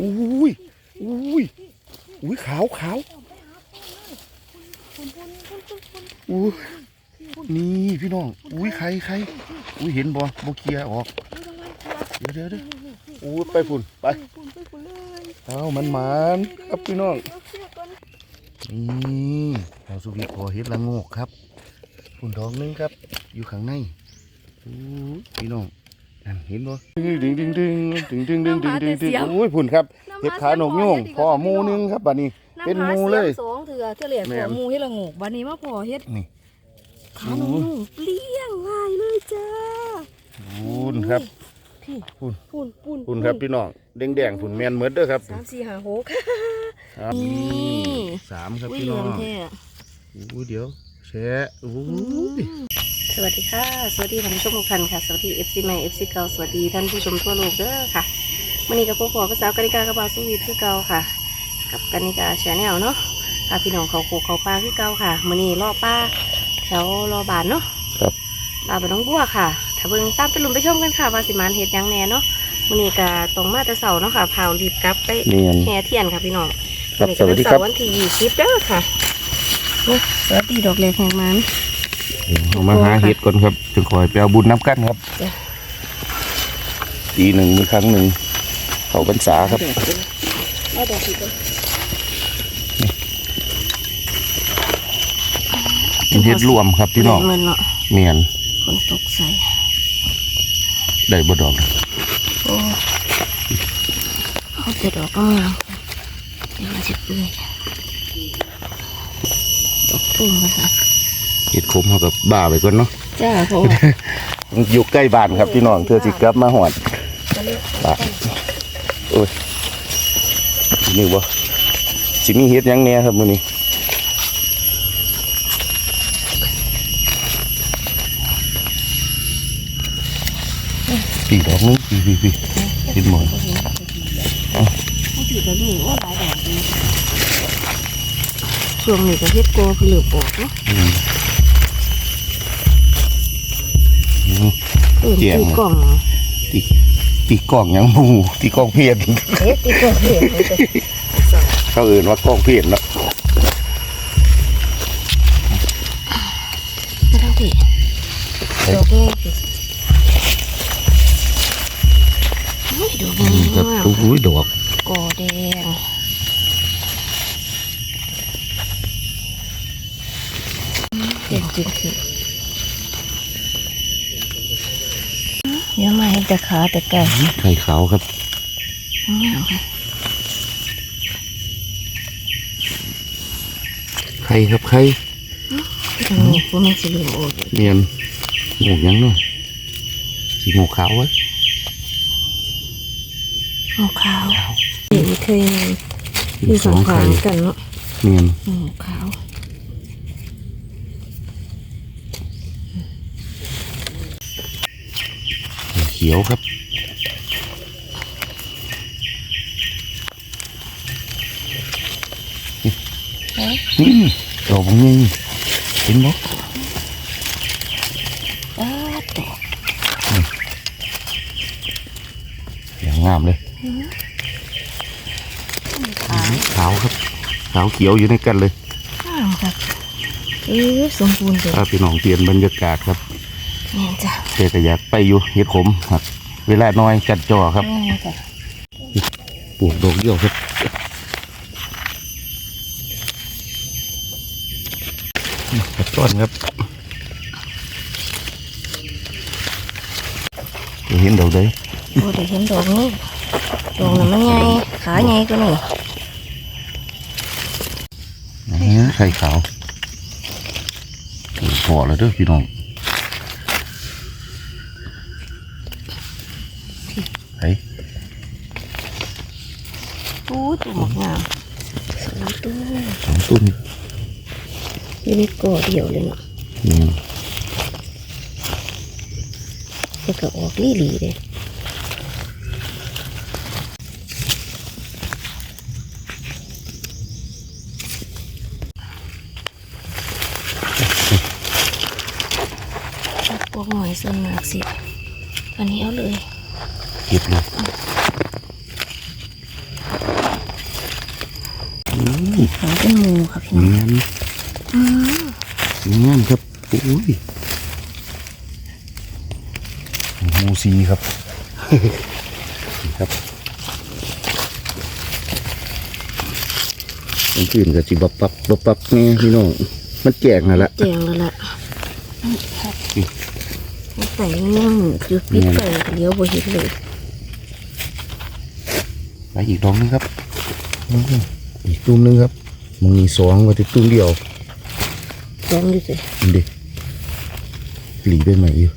อุ้ยอุ้ยอุ้ยขาวขาวอุ้ยนี่พี่น้อง อุ้ยใครใครอุ้ยเห็นบ่บ่เคียออกเดี๋ยวเดี๋ยวเดี๋ยวอุ้ยไปพุ่นไปเอามันหมานครับพี่น้องนี่เราสุวิทย์พอเห็ดละโงกครับพุ่นดอกนึงครับ อยู่ข้างในอู้พี่น้อง นั่นเห็นบ่ดึงดึงดึงดึงดึงดึงดึงดึงดึงโอ้ยพุ่นครับเห็ดขานกโยงพ่อหมูหนึงครับบัดนี้ เป็นหมูเลยสองเถื่อเถื่อเหลียแม่พ่อนหมูเฮ็ดละโงกบัดนี้มาพ่อเฮ็ดนี่ขานกโยงเปลี้ยงง่ายเลยจ้าพุ่นครับพี่พุ่นปุ่นปุ่นพุ่นครับพี่น้องแดงแดงๆพุ่นแมนเมดเด้อครับสามสี่ห้าหกครับนี่นี่สามครับอุ้ยพี่เหลืน้อองงแท้อู้เดี๋ยวแชะอู้ย สวัสดีค่ะ สวัสดีท่านผู้ชมทุกท่านค่ะ สวัสดี FC ใหม่ FC เก่าสวัสดีท่านผู้ชมทั่วโลกเด้อค่ะวันนี้กับพวกพ่อภาษาวกานิกากระบาสุวีคือเก่าค่ะ กับกานิกาแชนแนลเนาะพาพี่น้องเขาโคกเขาปลาคือเก่าค่ะมื้อนี้รอป้าแถวรอบานเนาะครับปลาไปน้องบัวค่ะ ถ้าเบิ่งตามไปลุมไปชมกันค่ะว่าสิมานเฮ็ดหยังแหน่เนาะมื้อนี้ก็ตรงมาแต่เสาเนาะค่ะพาวรีบกลับไปเนียนแห่เทียนค่ะพี่น้องครับมื้อนี้สวัสดีครับก็เป็นเสาร์วันที่ยี่สิบเด้อค่ะโอ้สวัสดีดอกเล็กแห่งมัน เอามาหาเห็ดก่อนครับจึงคอยไปเอาบุญน้ำกันครับจ้ะปีหนึ่งมีครั้งหนึ่งเขาพรรษาครับเอาดอกสีก่อนเป็นเห็ดรวมครับพี่น้องเงินเนาะเมียนฝนตกใส่ได้บ่ดอกโอ้เขาจะดอกก็งามเดี๋ยวมันจะเปื่อยดอกตุ้มกันค่ะ เห็ดขมเขากับบ้าไปก่อนเนาะจ้าพ่ออยู่ใกล้บ้านครับพี่น้องเธอสิกลับมาหอดบ้าโอ้ยนี่บ่สิมีเห็ดหยังแหน่ครับมื้อนี้ปีดอกหนึงปีปีปีเห็ดหมอนเขาถือกันนี่ว่าหลายดอกดีช่วงนี้ก็เฮ็ดโกผลืบออกเนาะ เอื่นเจียงตีกล่องตีตีกล้องหยังหมูตีกล้องเพียนเฮ็ดตีกล่องเห็นเลยจ้ะเขาเอื่นว่ากล้องเพียนเนาะไม่ต้องตีดอกนี้สิอุ้ยดอกนี้ครับงามอุ้ยดอกกอแดงเด่นจริงคือ ยังไม่เห็นแต่ขาแต่ไก่ไข่ขาวครับงามค่ะไข่ครับไข่ตรงนี้พวกมันสิเหลืองโอ้ยเนียนหมูยังเนาะสีหมูขาวไว้หมูขาวเห็นเคยมีสองขางกันเนาะเนียนหมูขาว ขียวครับนี่ดอกนี้เห็นบ่อ้าดอกอย่างงามเลยขาวขาวครับขาวเขียวอยู่ในกันเลยงามค่ะเออสมบูรณ์เลยถ้าพี่น้องเปลี่ยนบรรยากาศครับเนี่ยจ้ะ เทกอยากไปอยู่เฮ็ดขมครับ เวลาน้อยจัดจอครับเนี่ยจ้ะปลูกดอกเดียวครับตัดต้นครับจะเห็นดอกได้โอ้ได้เห็นดอกนี้ดอกนั้นมันใหญ่ขาใหญ่กว่านี่นะไข่ขาวพอแล้วเด้อพี่น้อง ไอ้โอ้ตัวหมอกงามสวยตัวสองต้นอยู่ในกอเดียวเลยเนาะนี่แต่ก็ออกลี่หลีเลยพวกหน่อยส่วนมากสิอันนี้เอาเลย เก็บเลยหาเป็นหมูค่ะพี่น้องเงี้ยนอืมเงี้ยนครับโอ้ยหมูซีครับนี่ครับมันตื่นกับจิบับปับบับปับแง่พี่น้องมันแจกนั่นแหละแจงแล้วล่ะใส่ยังจุดปิดไปเลี้ยวบ่เห็นเลยไป อีกดอกนึงครับอืมอีกตุ้มนึงครับมึงมีสองไว้ที่ตุ้มเดียวลองดูสินี่ดิหลีไปไหมอยู่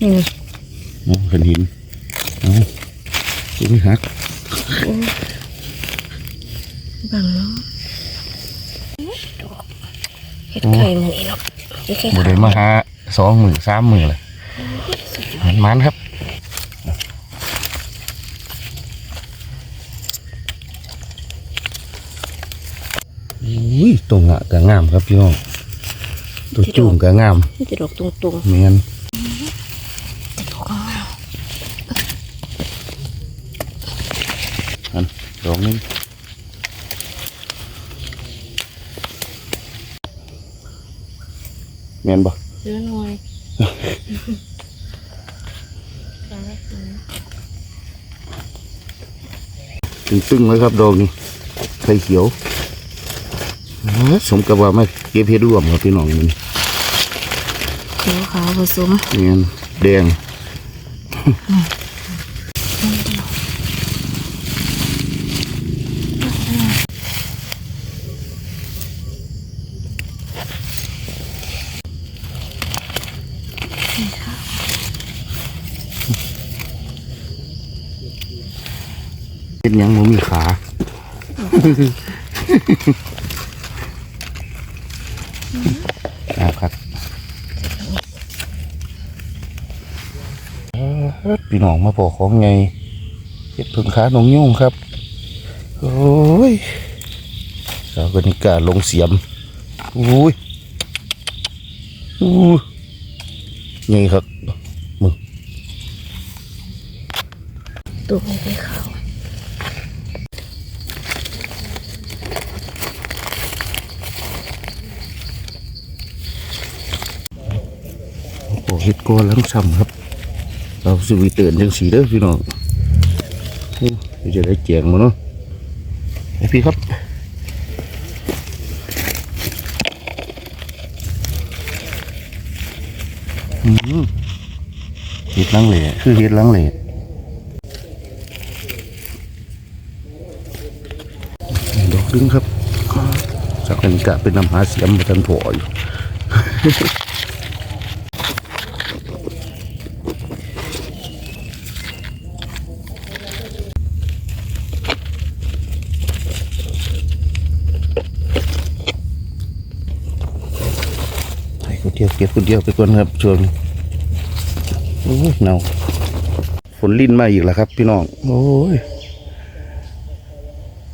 นี่ไงอ๋อเห็นหินเอ๋อตุ้มหักบังเนาะเห็ดไข่หมูอีเนาะเห็ดไข่บ่ได้มาหาสองมือสามมือเลย มันมันครับอุ้ยตรงอะก็งามครับพี่น้องตัวจุ่มก็งามนี่จะดอกตรงเมียนๆจะดอกงามอันดอกนึงเมียนบ่ เยอะหน่อย ตึงๆเลยครับดอกนี้ไข่เขียวเอ้อสมกับว่าไม่เก็บเห็ดร่วมครับพี่น้องนี่เขียวขาวผสมเมียนแดง ยังบ่มีขาครับครับพี่น้องมาบอกของไงเห็ดผึ่งขาหนองยุ่งครับ โอ้ยสาวกนิกาลงเสียมอุ้ยอู้ไงครับมึงตัวไม่ได้ขอ้โเห็ดก้อนล้วซ้ำครับ เราสวีเตือนจังสีเด้อพี่น้องจะได้แจงมาเนาะไอพี่ครับอืมเห็ดลังเหล่คือเห็ดลังเหล่ดอกดึงครับสักกันกะเป็นน้ำหาเสียมมาทันพออยู่ ไปคนเดียวเก็บคนเดียวไปก่อนครับช่วงนี้โอ้ยเนาฝนลิ้นมาอีกแล้วครับ พี่น้องโอ้ย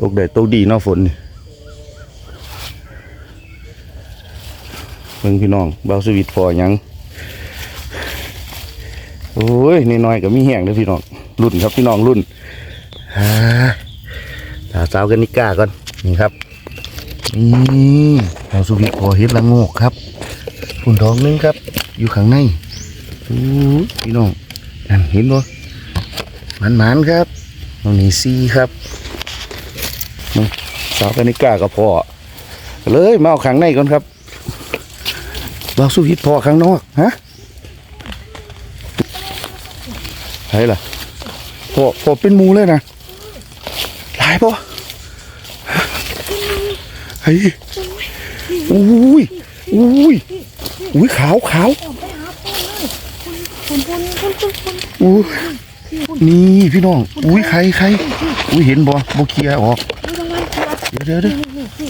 ตกแดดตกดีเนาะฝนนี่เบิ่งพี่น้องเบาสวิตพอหยังโอ้ยน้อยๆก็มีแห้งเลยพี่น้องรุ่นครับพี่น้องรุ่นฮ่าตาสาวกันนิก้าก่อนนี่ครับนี่เบาสวิตพอเฮ็ดละโงกครับฝุ่ นทองนึงครับ อยู่ข้างในอู้ยพี่น้องนั่นเห็นบ่มันมันๆครับตรงนี้ซีครับสาวกนิกากับพ่อเลยมาเอาข้างในก่อนครับเราสู้ฮิตพ่อข้างนอกฮะใช่ล่ะพ่อพ่อเป็นมูเลยนะหลายป่ะเฮ้ยอุ้ยอุ้ย อุ้ยขาวขาวคุณคุณคุณคุณคุณอุ้ยนี่พี่น้อง อุ้ยใครใครอุ้ยเห็นบ่บ่เคลียร์ออกเดี๋ยวเดี๋ยวเดี๋ยว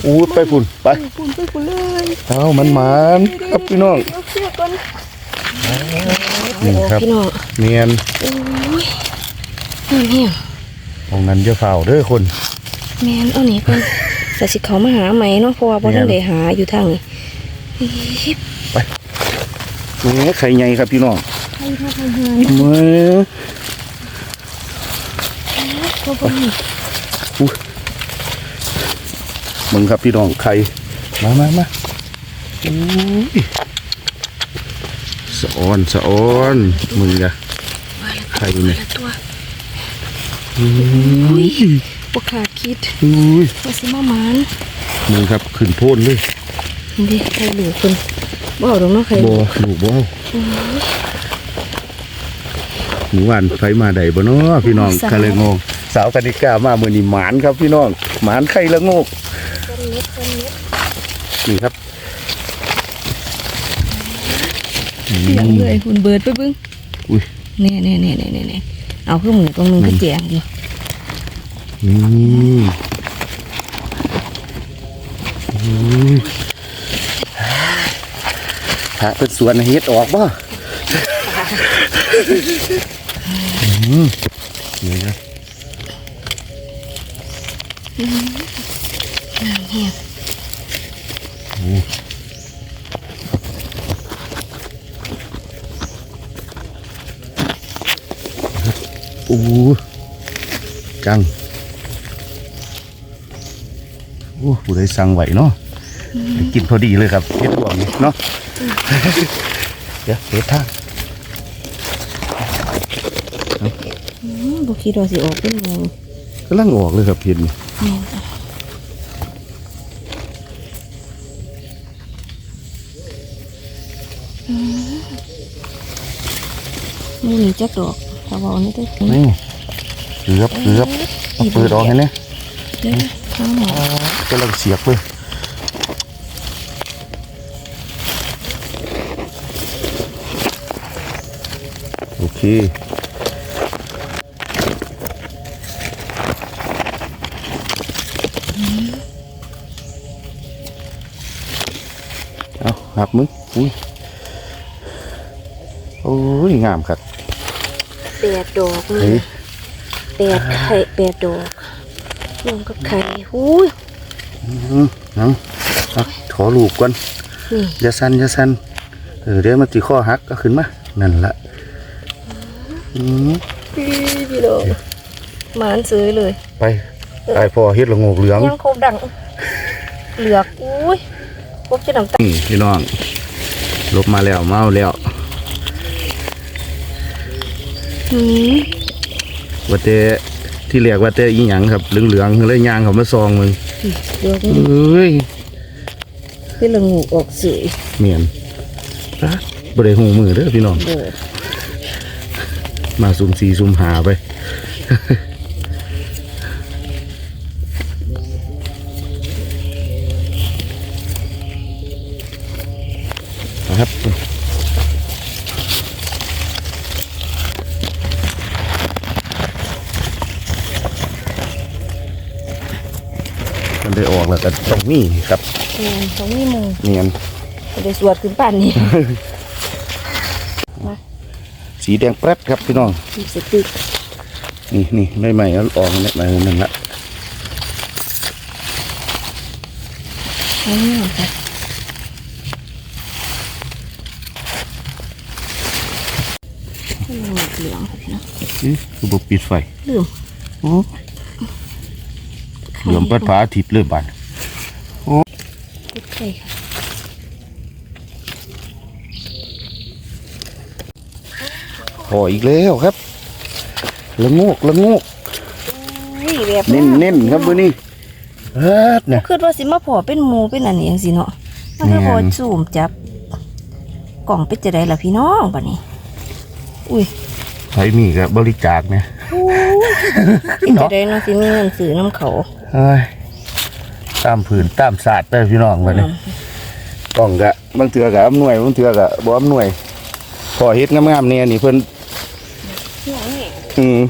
อุ้ยไปพุ่นไปคุณไปคุณเลยเอามันหมานครับพี่น้องเอาเชือกก่อนนี่ครับพี่น้องเนียนโอ้ยน้ำแห้งตรงนั้นจะเฝ้าเด้อคนแมนเอานี่ก่อนแต่สิเขามาหาไหมเนาะเพราะว่าพ่อท่านได้หาอยู่ทางนี้ อีบแหมไข่ใหญ่ครับพี่น้องใครพาไปหาเมื่อคนก็บ่มีมึงครับพี่น้องไข่มามามาโอ้ยสะออนสะออนมึงอะมาแล้วไข่เนี่ยมาแล้วตัวอุ้ยบ่ขาดคิดอุ้ยว่าสิมาหมานมึงครับขึ้นโพ่นเลยนี่ ดิใครเหลือคนบ่เอาดอกเนาะใครบ่หนูบ่หนูหวานไฟมาได้บ่เนาะพี่น้องคะเลยงงสาวกนิกามามื้อนี้หมานครับพี่น้องหมานไข่ละโงกนี่ครับเสียงเลยคุณเบิร์ดไปเบึ้งอุ้ยแน่แน่แน่แน่แน่แน่เอาขึ้นมือตรงนึงก็แจงอยู่นี่ อุ้ยถ้าเป็นสวนเฮ็ดออกบ่นี่นะเนี่ยโอ้จัง โอ้ผู้ใดสั่งไหวเนาะได้กินพอดีเลยครับเฮ็ดรวมนี่เนาะ เดี๋ยวเฮ็ดทางอืมบ่คิดว่าสิออกเป็นหมูกำลังออกเลยครับเห็ดนี่แม่นจ้ะอืมนี่มีจักดอกถ้าบอกนี่ได้อนี่เกือบเกือบเอาเปิดออกให้เนี่ยเดี๋ยวข้างหมอกำลังเสียบเลย เคเอาหักมึงอุ้ยโอ้ยงามครับแปดดอกเฮ้นี่ยแปดไข่แปดดอกรวมกับไข่หูยอืมเอาเอาถอลูกก่อนนี่อย่าสั่นอย่าสั่นเออเดี๋ยวมันตีข้อหักก็ขึ้นมานั่นละ อืมพี่พี่ดอกหมานซื้อเลยไปไอพอเฮ็ดละโงกเหลืองยังครบดังเหลือกอุ้ยครบจะน้ำตาลนี่พี่น้องลบมาแล้วเมาแล้วอืมว่าแต่ที่เรียกว่าแต่อีหยังครับเหลืองๆเลยยางเขามาซองมึงเดี๋ยวเอ้ยพี่ละงูออกสีเมียนรักบ่ได้หูมือเด้อพี่น้องเด้อ มาซุ่มสีซุ่มหาไปนะครับมันได้ออกแล้วก็ต้องมีครับอืมต้องมีหมูเนียนจะได้สวดขึ้นป่านนี้ สีแดงแป๊ดครับพี่น้องมีสติกนี่นี่ไม่ใหม่แล้วออกเนี่ยมานั่นละอันนี้ค่ะพี่ละงูเหลืองค่ะพี่น้องอื้อคือบบปิดไฟลืมโอ้เหลื่อมเปิดผาอาทิตย์เลยบานติดไข่ค่ะ พออีกแล้วครับละโงกละโงกอุ้ยแบบเน้นเน้นๆครับมือนี้เอิดเนี่ยคิดว่าสิมาพอเป็นหมูเป็นอันนี้จังสิเนาะมันก็แม่นพอซูมจับกล่องเป็นจะได้ล่ะพี่น้องบัดนี้ อุ้ยไฟมีกับบริจาคเนี่ยเป็นจะได้เนาะสิมีเงินซื้อน้ำเขาเฮ้ยตามผืนตามศาสตร์ไปพี่น้องวันนี้กล่องกะบางเถื่อกะอำนวยบางเถื่อกะบ่อำนวยพอเฮ็ดงามๆเนี่ยนี่เพิ่น อืม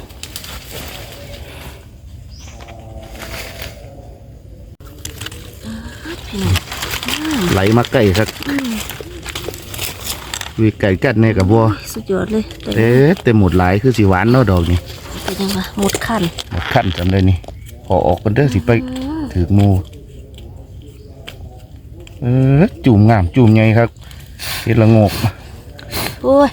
ไหลมาใกล้ครับวิไก่กัดในกับบัวสุดยอดเลยแต่เอ๊ะแต่หมดหลายคือสีหวานเนาะดอกนี่เป็นยังไงหมดขั้นหมดขั้นจำเลยนี่พอออกกันเด้อสิไปถือหมูเออจุ่มงามจุ่มใหญ่ครับเฮ็ดละโงกโอ้ย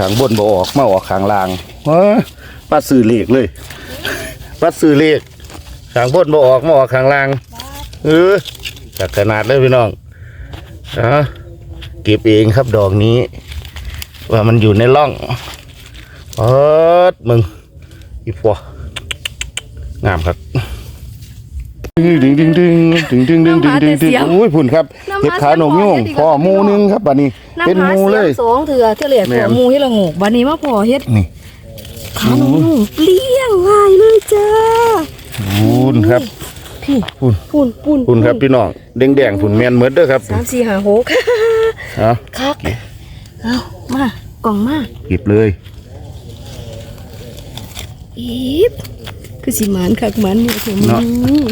ขางบนบ่ออกมาออกขางล่างเออปัดซื้อเลขเลยปัดซื้อเลขขางบนบ่ออกมาออกขางล่างเออจากขนาดเลยพี่น้องอะเก็บเองครับดอกนี้ ว่ามันอยู่ในร่องเปิดมึงอีพวงามครับ ดึงดึงดึงดึงดึงดึงดึงดึงดึงดึงโอ้ยพุ่นครับเห็ดขาหนกยุ่งพอหมูนึงครับบัดนี้เป็นหมูเลยสองเถื่อเถื่อเหลี่ยแม่ขอหมูให้ละงกบัดนี้มาพอเฮ็ดนี่ขาหนูเลี้ยงง่ายเลยจ้าพุ่นครับพุ่นปุ่นปุ่นพุ่นครับพี่น้องแดงแดงๆพุ่นแมนเมดเด้อครับสามสี่ห้าหกเอาคักเอามากล่องมาหยิบเลยอีบคือสิหมานคักมันเนี่ยเถอะมึง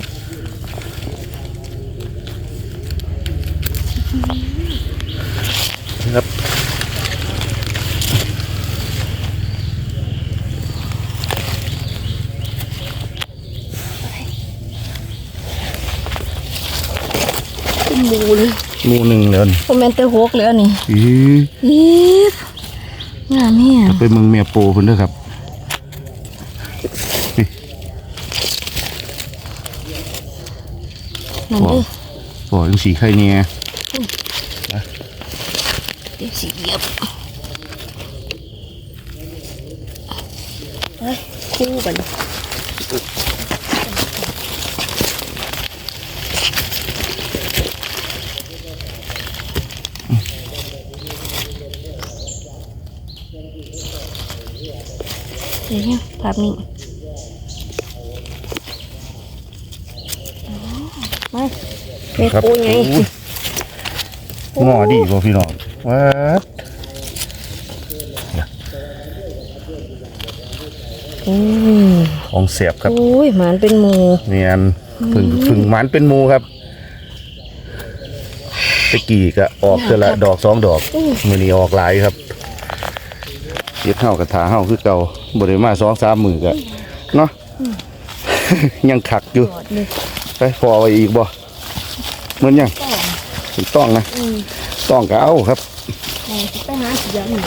ครับเป็นหมูเลยหมูหนึ่งเดินคอมเมนเตอร์หกเลยอันนี้อีอีบงามแม่ไปเมืองเมียโปพุ่นเด้อครับนั่นเด้อปล่อยสีไข่เนี่ย เดี๋ยวสิเหยียบไปคู่กันเดี๋ยวเนี่ยภาพนี้มาเม็ดครับปูไงโอ้ยหม้อดีบ่พี่น้อง วัดอืมของเสียบครับโอ้ยหมานเป็นหมูเนียนผึ่งผึ่งหมันเป็นหมูครับตะกี้ก็ออกเทื่อละดอกสองดอกมือนี้ออกหลายครับเย็บเห่ากระถาเห่าคือเก่าบริมาสองสามมือก็เนาะยังขักอยู่กอดเลยไปพอไว้อีกบ่เหมือนยังถูกต้องนะอืม ต้องก็เอาครับแม่สิไปหาเสียหนู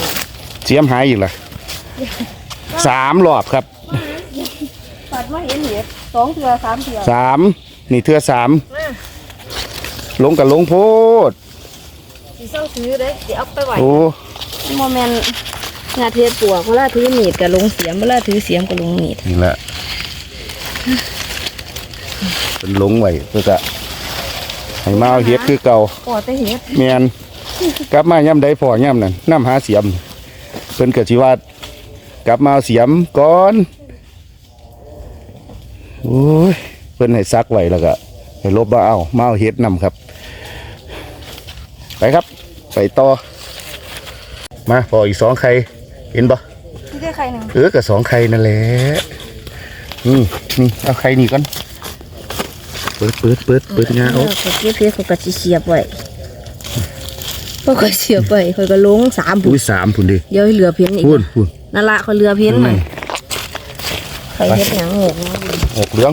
เสียมหายอีกละสามรอบครับปัดมาเห็นเห็ดสองเถื่อสามเถื่อสามนี่เทือสามมาลงกับลงโพดสิเศร้าซื้อเลยเดี๋ยวเอาไปไหวโอ้โมเมนต์งาเทียปวกเวลาถือมีดกับลงเสียมเวลาถือเสียมกับลงมีดนี่แหละเป็นลงไว้เพื่อจะให้มาเอาเฮ็ดคือเก่าปอดแต่เห็ดแมน กลับมาย่ำใดพอย่ำนั่นน้ำหาเสียมเพิ่นก็สิว่ากลับมาเอาเสียมก่อนโอ้ยเพิ่นให้ซักไว้แล้วก็ให้ลบมาเอามาเอาเฮ็ดนำครับ ไปครับ ไปต่อ มาพออีกสองไข่เห็นปะที่ได้ใครหนึ่งเออกับสองไข่นั่นแหละนี่นี่เอาไข่นี่ก่อนเปิดเปิดเปิดเปิดงาเอเอาอเขาเก็บเพชรเขาก็สิเสียบไว้ พอเขาเสียบไว้เขาก็ลงสามผุอุ้ยสามพุ่นดิเดี๋ยวให้เหลือเพี้ยนอีกพุ่นพุ่นนั่นละเขาเหลือเพี้ยนข้างใหในม่ใครเฮ็ดหยังหกเนาะหกเหลือง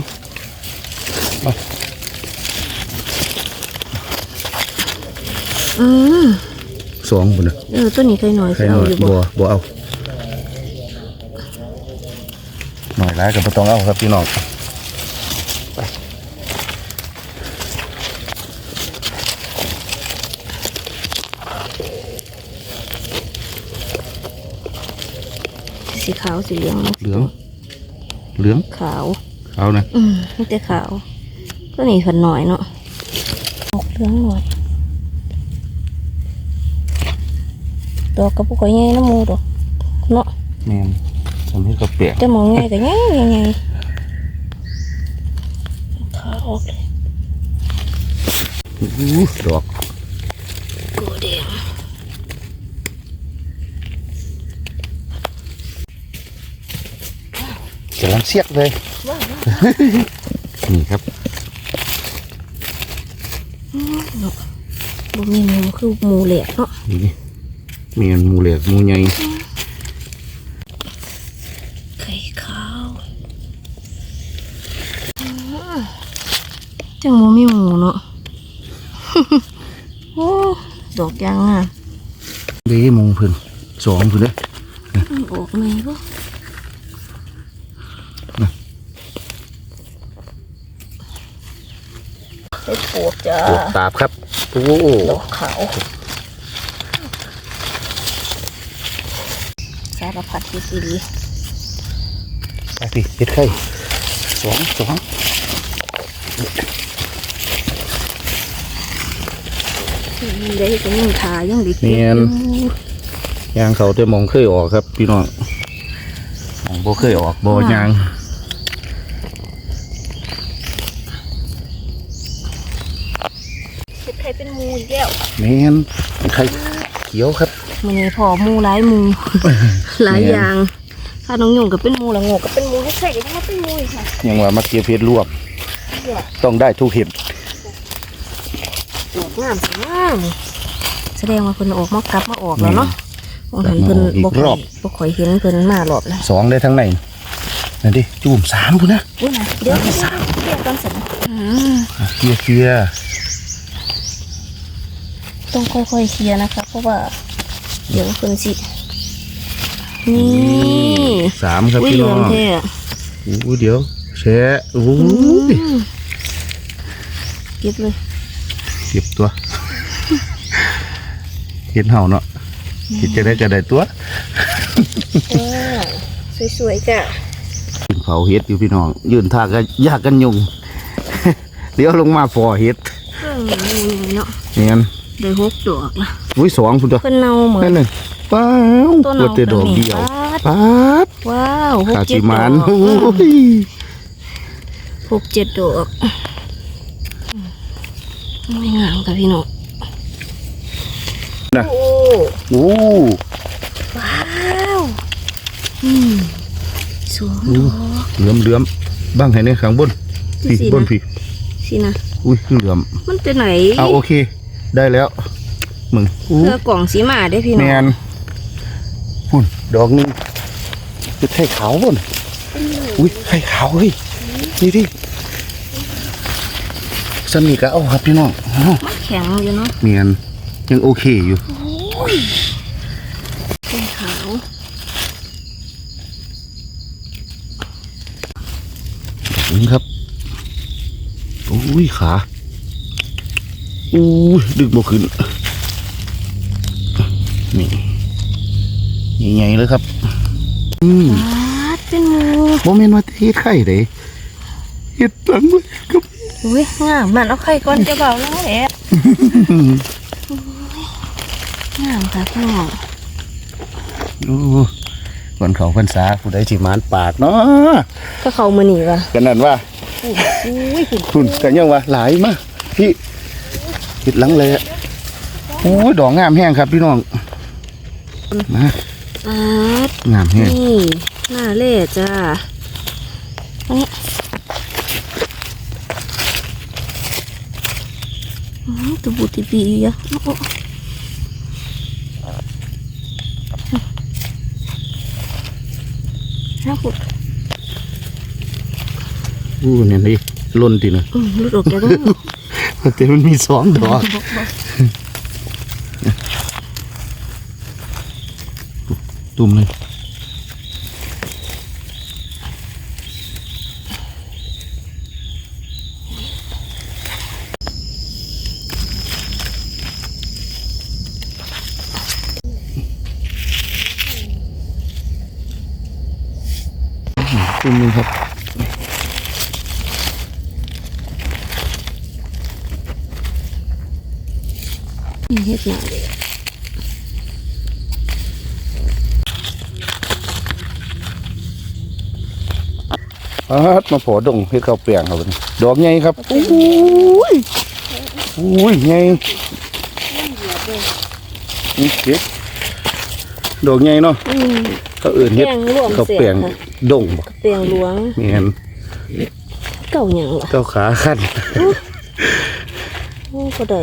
อืมสองพุ่นนะเออตัวนี้ใครหน่อยไข่สิหเอาน่อยอยู่บับ่วบัวเอาหน่อยร้ายกับปต้องเอาครับพี่น้อง สีขาวสีเหลืองเนาะเหลือง เหลืองขาวเอานะ อืมนี่แต่ขาวตัวนี้ฝันหน่อยเนาะออกเหลืองหน่อยดอกกระปุกก็ใหญ่น้ำมูดอกเนาะแมนทำให้กระเปียกจะมองง่ายก็ง่ายง่ายง่ายขาออกเลยอู้ดอกกูแดง กำลัง เสียกเลยว้าวนี่ครับบ่มีหมูคือหมูเหล็กเนาะนี่มีอันหมูเหล็กหมูใหญ่ไข่ขาวอืมจังหมูมีหมูเนาะโอ้ดอกยางอะเด้หมูเพิ่นสองเพิ่นเด้อมันออกไหมก็ เห็ดปวก จ้าปวกตาบครับโอ้ดอกขาวสารพัดที่สีดีไปสิเฮ็ดไข่สองสองได้ก็ยังทายังดีเนียนยางเขาแต่มองเคยออกครับ พี่น้องมองบ่เคยออกบ่ยาง เห็ดไข่เป็นหมูอีกแล้วแม่นไข่เขียวครับมันนี่พอหมูหลายหมูหลายอย่างถ้าน้องหยงก็เป็นหมูละโงกก็เป็นหมูเห็ดไข่ก็ยังมาเป็นหมูอีกค่ะยังว่ามาเก็บเห็ดรวบต้องได้ทุกเห็ดดอกงามสวยงามแสดงว่าเพิ่นออกมากลับมาออกแล้วเนาะมองเห็นเพิ่นบ่ค่อยบ่ค่อยเห็นเพิ่นมารอบแล้วสองได้ทั้งในนั่นดิจุ่มสามพุ่นนะอุ้ยนะเดี๋ยวเดี๋ยวเดี๋ยวก่อนสิอืมอะเคลียร์เคลียร์ ต้องค่อยๆเคลียร์นะคะเพราะว่า เดี๋ยวเพิ่นสิ นี่สามครับอุ้ยพี่เหลืน้อองงแท้อะอู้เดี๋ยวแชะอู้อืยมเก็บเลยเก็บตัวเห็ดเห่าเนาะเห็ดจะได้ก็ได้ตัวโอ้สวยๆจ้ะกินเผาเห็ดอยู่พี่น้อง ยืนท่าก็ยากกันยุง เดี๋ยวลงมาฟอเห็ด เออนี่เนาะ เนี่ย ได้หกดอกละอุ้ยสองพุ่นตัวเพิ่นเน่าเหมือนั่นนเลยป้าวต้นเปิเน่าดแต่ดอกเดียวปาดป้าดว้าวหกขาเจ็จิดดมาอนกโอ้ยหกเจ็ดดอกไม่งามค่ะพี่น้องนะโอ้โอ้ว้าวอืมสวมดอกเหลื่อมเหลื่อมบ้างให้ในข้างบนพี่สินะบนพี่สินะอุ้ยเหลื่อมมันจะไหนเอาโอเค ได้แล้วมึงอู้เพื่อกล่องสีมาได้พี่แมน้องนพุ่นดอกหนึงเป็นไข่ขาวบนอุ้ยไข่ขาวเฮ้ยนี่ดิสนิกะเอาครับพี่น้องอ้าวมันแข็งอยู่เนาะเมียนยังโอเคอยู่เป็นขาวนี่ครับอุ้ยขา อุ้ยดึกบ่ขึ้นนี่ใหญ่ๆเลยครับ อืมปาดเป็นหมูโมเมนต์ว่าเฮ็ดไข่เด้เฮ็ดตังเลยครับอุ้ยงามมันเอาไข่ก่อนจะเบาแล้วแหละงามค่ะพี่น้องโอ้วันเขาพรรษาผู้ใดสิมานปากเนาะก็เขามาหนีว่ะกันนั่นว่าอุ้ยคุณคุณกันยังว่าหลายมาพี่ เฮ็ดหลังเลยอะโอ้ยดอกงามแห้งครับพี่น้องมาปาดงามแห้งนี่หน้าเล่จ้าอันนี้อืมตัวบุตรปีอะโอ้โหห้าฟุตอู้เนี่ยดิล่นติเนาะอืมหลุดออกจากตรงนี้ แต่มันมีสองดอกตุ่มเลยตุ่มหนึงครับ นี่เฮ็ดหน้าเลยอาดมาพอดงเฮ็ดข้าวเปียงครับนี่ดอกใหญ่ครับอุ้ยอุ้ยใหญ่นี่เก็บดอกใหญ่เนาะอืมเขาเอื่นเฮ็ดแป้งรวมข้าวเสียเปียงค่ะดงบ่เปียงหลวงแม่นเก่าหยังล่ะเจ้าขาขั้นโอ้ก็ได้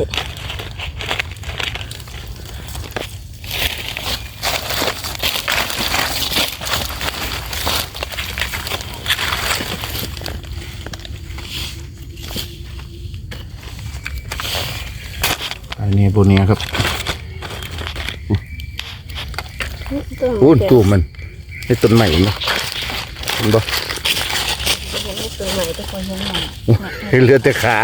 ตัวนี้ครับอุ้นตัวมันให้ต้นใหม่เนาะเห็นบ่ตัหม่นยัหเลือดแต่ขา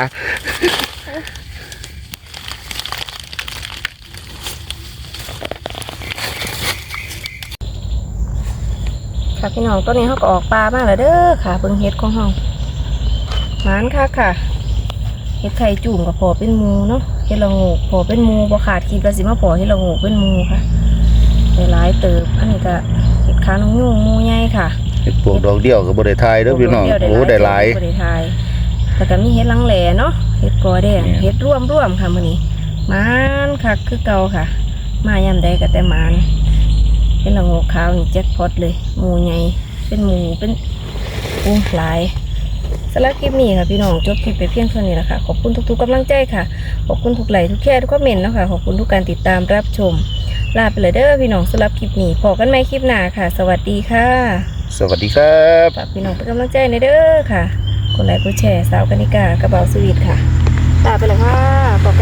ค่ะพี่น้องตัวนี้เขาก็ออกปลามากเลยเด้อค่ะเบิ่งเฮ็ดของเฮาหมานค่ะค่ะเฮ็ดไข่จุ่มกับพอเป็นมูเนาะ เห็ดละโงกพอเป็นหมูบ่ขาดคิดว่าสิมาพอเห็ดละโงกเป็นหมูค่ะได้หลายเติบอันนี้ก็เห็ดขาน้องยุ่งหมูใหญ่ค่ะเห็ดปวกดอกเดียวกับบริไทยเด้อพี่น้องเดี๋ยวโอ้ได้หลายบ่ได้ทายแล้วก็มีเห็ดลังแหล่เนาะเห็ดกอแดงเนี่ยเห็ดร่วมร่วมๆค่ะมื้อนี้หมานค่ะคือเก่าค่ะ มายามใดก็แต่หมานเห็ดละโงกขาวนี่แจ็คพอตเลยหมูใหญ่เป็นหมูเป็นอู้หลาย สำหรับคลิปนี้ค่ะพี่น้องจบคลิปไปเพียงเท่านี้แหละค่ะขอบคุณทุกๆกำลังใจค่ะ ขอบคุณทุกไลค์ทุกแชร์ทุกคอมเมนต์เนาะค่ะขอบคุณทุกการติดตามรับชม ลาไปเลยเด้อพี่น้องสำหรับคลิปนี้พบกันใหม่คลิปหน้าค่ะ สวัสดีค่ะสวัสดีครับฝากพี่น้องเป็นกำลังใจในอยเด้อค่ะกดไลค์กดแชร์สาวกนิกากระเป๋าสวีทค่ะลาไปแล้วค่ะขอบ